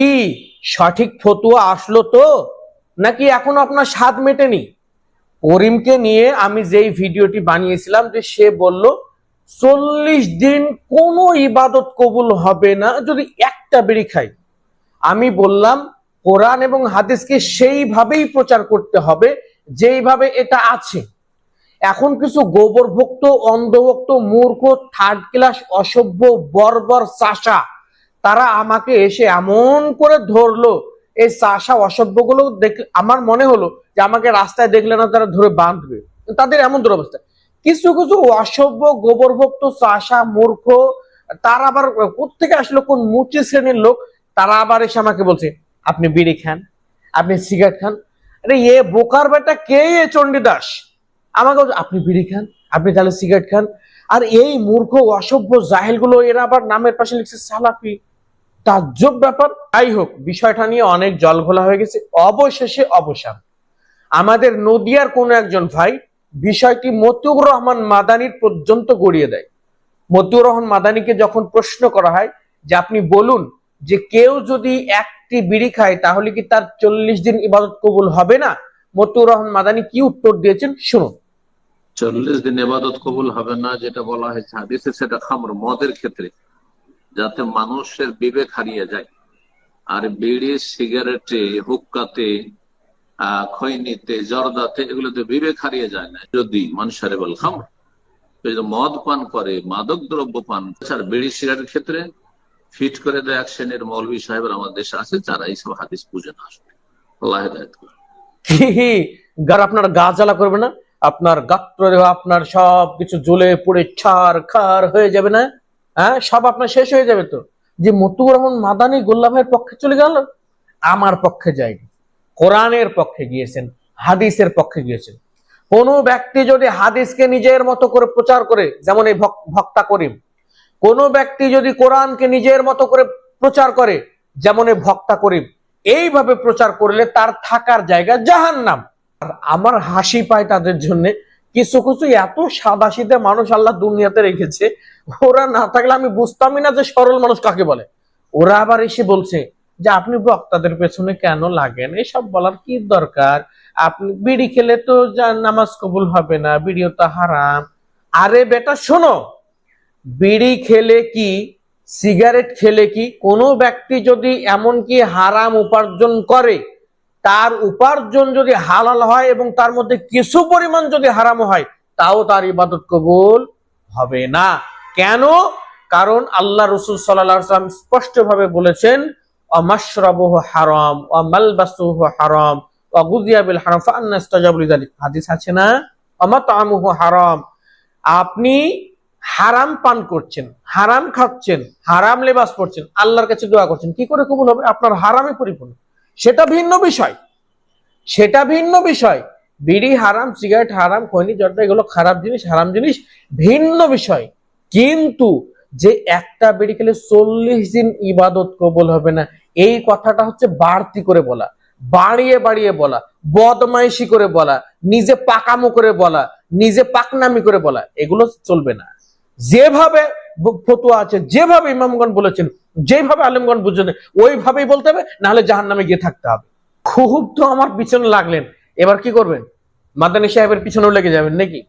কি সঠিক ফতুয়া আসলো তো? নাকি এখন আপনার স্বাদ মেটেনি? করিমকে নিয়ে আমি যেই ভিডিওটি বানিয়েছিলাম যে সে বলল, চল্লিশ দিন কোনো ইবাদত কবুল হবে না যদি একটা বেড়ি খাই। আমি বললাম, কোরআন এবং হাদিসকে সেইভাবেই প্রচার করতে হবে যেইভাবে এটা আছে। এখন কিছু গোবর ভক্ত অন্ধভক্ত, মূর্খ থার্ড ক্লাস অসভ্য, বর্বর চাষা তারা আমাকে এসে এমন করে ধরলো, এই চাষা অসভ্যগুলো দেখ আমার মনে হলো যে আমাকে রাস্তায় দেখলে না তারা ধরে বাঁধবে। তাদের এমন দুরবস্থা। কিছু কিছু অসভ্য গোবর ভক্ত চাষা, মূর্খ, তারা আবার কোথেকে আসলো, কোন মুচি শ্রেণির লোক, তারা আবার এসে আমাকে বলছে, আপনি বিড়ি খান, আপনি সিগারেট খান। আরে, এ বোকার বেটা কে এ চণ্ডীদাস? আমাকে আপনি বিড়ি খান, আপনি তাহলে সিগারেট খান। আর এই মূর্খ, অসভ্য জাহেলগুলো এরা আবার নামের পাশে লিখছে, সালাফি। তাজ্জব ব্যাপার। যাই হোক, বিষয়টা নিয়ে অনেক জল ঘোলা হয়ে গেছে। অবশেষে অবসান। আমাদের নদিয়ার কোন একজন ভাই বিষয়টি মতিউর রহমান মাদানির পর্যন্ত গড়িয়ে দেয়। মতিউর রহমান মাদানিকে যখন প্রশ্ন করা হয় যে, আপনি বলুন যে কেউ যদি একটি বিড়ি খায়, তাহলে কি তার চল্লিশ দিন ইবাদত কবুল হবে না? মতিউর রহমান মাদানি কি উত্তর দিয়েছেন? শুনুন। চল্লিশ দিন এবাদত কবুল হবে না, যেটা বলা হয়েছে হাদিসে, সেটা খামর, মদের ক্ষেত্রে। যাতে মানুষের বিবেক হারিয়ে যায়। আর বিড়ি, সিগারেটে, হুক্কাতে আহ খৈনিতে, জর্দাতে এগুলোতে বিবেক হারিয়ে যায় না। যদি মানুষের বল মদ পান করে, মাদক দ্রব্য পান বিড়ি, সিগারেটের ক্ষেত্রে ফিট করে দেয় এক শ্রেণির মৌলবী সাহেবের আমার দেশে আছে, যারা এইসব হাদিস বুঝে না আসলে। আল্লাহ হেদায়েত গার আপনার গা জ্বালা করবে না, আপনার গাত্রে আপনার সব কিছু জ্বলে পুড়ে ছার খার হয়ে যাবে না। হ্যাঁ সব আপনার শেষ হয়ে যাবে তো। যে মতুর রহমান মাদানি গোল্লা পক্ষে চলে গেল, আমার পক্ষে যায়নি। কোরআনের পক্ষে গিয়েছেন, হাদিসের পক্ষে গিয়েছেন। কোন ব্যক্তি যদি হাদিসকে নিজের মতো করে প্রচার করে, যেমন এই ভক- ভক্তা করিম, কোন ব্যক্তি যদি কোরআনকে নিজের মতো করে প্রচার করে, যেমন এই ভক্তা করিম, এইভাবে প্রচার করলে তার থাকার জায়গা জাহান্নাম। আর আমার হাসি পায় তাদের জন্য কিছু কিছু এত সাদাশিদে মানুষ আল্লাহ দুনিয়াতে রেখেছে, ওরা না থাকলে আমি বুঝতামই না যে সরল মানুষ কাকে বলে। ওরা আবার এসে বলছে যে, আপনি বক্তাদের পেছনে কেন লাগেন? এসব বলার কি দরকার? আপনি বিড়ি খেলে তো নামাজ কবুল হবে না, বিড়িও তো হারাম। আরে বেটা, শোনো, বিড়ি খেলে কি, সিগারেট খেলে কি কোনো ব্যক্তি যদি এমনকি হারাম উপার্জন করে তার উপার্জন যদি হালাল হয় এবং তার মধ্যে কিছু পরিমাণ যদি হারাম হয়, তাও তার ইবাদত কবুল হবে না। কেন? কারণ আল্লাহ রসুল সাল্লাম স্পষ্ট ভাবে বলেছেন, অমাশরাবহ হারাম, অমালবাসুহ হারাম অগুদিয়াবিল হারাম ফান্নাস্তাজাবুল যালিক হাদিস আছে না? অমাতামুহ হারাম। আপনি হারাম পান করছেন, হারাম খাচ্ছেন, হারাম লেবাস পড়ছেন আল্লাহর কাছে দোয়া করছেন, কি করে কবুল হবে? আপনার হারামে পরিপূর্ণ। সেটা ভিন্ন বিষয়। সেটা ভিন্ন বিষয়। বিড়ি, হারাম, সিগারেট, হারাম, খৈনি, জর্দা, এগুলো খারাপ জিনিস, হারাম জিনিস, ভিন্ন বিষয়। কিন্তু যে একটা বিড়ি খেলে চল্লিশ দিন ইবাদত কবুল হবে না, এই কথাটা হচ্ছে বাড়তি করে বলা। বাড়িয়ে বাড়িয়ে বলা, বদমাইশি করে বলা, নিজে পাকামো করে বলা, নিজে পাকনামি করে বলা, এগুলো চলবে না। যেভাবে ফতুয়া আছে, যেভাবে ইমামগণ বলেছেন, যেভাবে আলেমগণ বুঝছেন, ওইভাবেই বলতে হবে, নাহলে জাহান নামে গিয়ে থাকতে হবে। খুব তো আমার পিছনে লাগলেন, এবার কি করবেন? মাদানী সাহেবের পিছনেও লেগে যাবেন নাকি?